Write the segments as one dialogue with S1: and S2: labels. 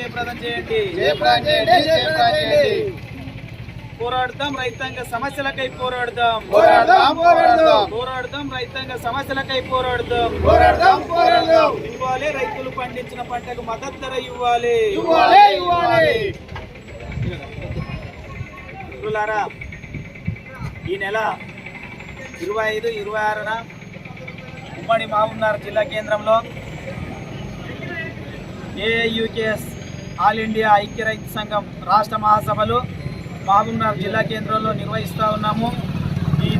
S1: జయప్రదం చేయండి.
S2: జయప్రదం చేయండి జయప్రదం చేయండి.
S1: పోరాడదాం రైతాంగ సమస్యలకై పోరాడదాం.
S2: పోరాడదాం పోరాడదాం.
S1: పోరాడదాం రైతాంగ సమస్యలకై పోరాడదాం.
S2: పోరాడదాం పోరాడదాం.
S1: ఇవ్వాలి రైతులు పండించిన పంటకు మద్దతు ధర ఇవ్వాలి.
S2: ఇవ్వాలి ఇవ్వాలి.
S1: మిత్రులారా ఈ నెల ఇరవై ఐదు ఇరవై ఆరున ఉమ్మడి మహబూబ్నగర్ జిల్లా కేంద్రంలో ఏఐయుకేఎస్ ఆల్ ఇండియా ఐక్యరైతు సంఘం రాష్ట్ర మహాసభలు మహబూబ్నగర్ జిల్లా కేంద్రంలో నిర్వహిస్తూ ఉన్నాము. ఈ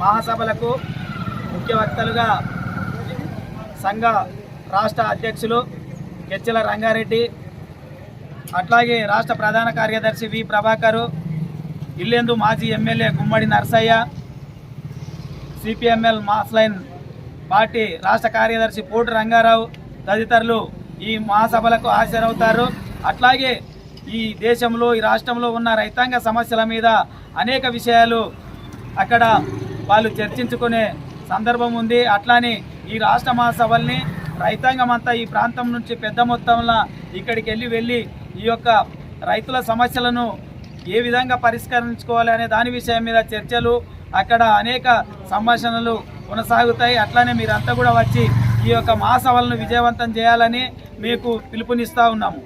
S1: మహాసభలకు ముఖ్య వక్తలుగా సంఘ రాష్ట్ర అధ్యక్షులు గెచ్చల రంగారెడ్డి అట్లాగే రాష్ట్ర ప్రధాన కార్యదర్శి వి ప్రభాకరు ఇల్లేందు మాజీ MLA Gummadi Narsaiah CPIML mass line party రాష్ట్ర కార్యదర్శి పోటు రంగారావు తదితరులు ఈ మహాసభలకు హాజరవుతారు. అట్లాగే ఈ దేశంలో ఈ రాష్ట్రంలో ఉన్న రైతాంగ సమస్యల మీద అనేక విషయాలు అక్కడ వాళ్ళు చర్చించుకునే సందర్భం ఉంది. అట్లానే ఈ రాష్ట్ర మహాసభల్ని రైతాంగం అంతా ఈ ప్రాంతం నుంచి పెద్ద మొత్తంలో ఇక్కడికి వెళ్ళి వెళ్ళి ఈ యొక్క రైతుల సమస్యలను ఏ విధంగా పరిష్కరించుకోవాలి అనే దాని విషయం మీద చర్చలు అక్కడ అనేక సంభాషణలు కొనసాగుతాయి. అట్లానే మీరంతా కూడా వచ్చి ఈ యొక్క మహాసభలను విజయవంతం చేయాలని మీకు పిలుపునిస్తూ ఉన్నాము.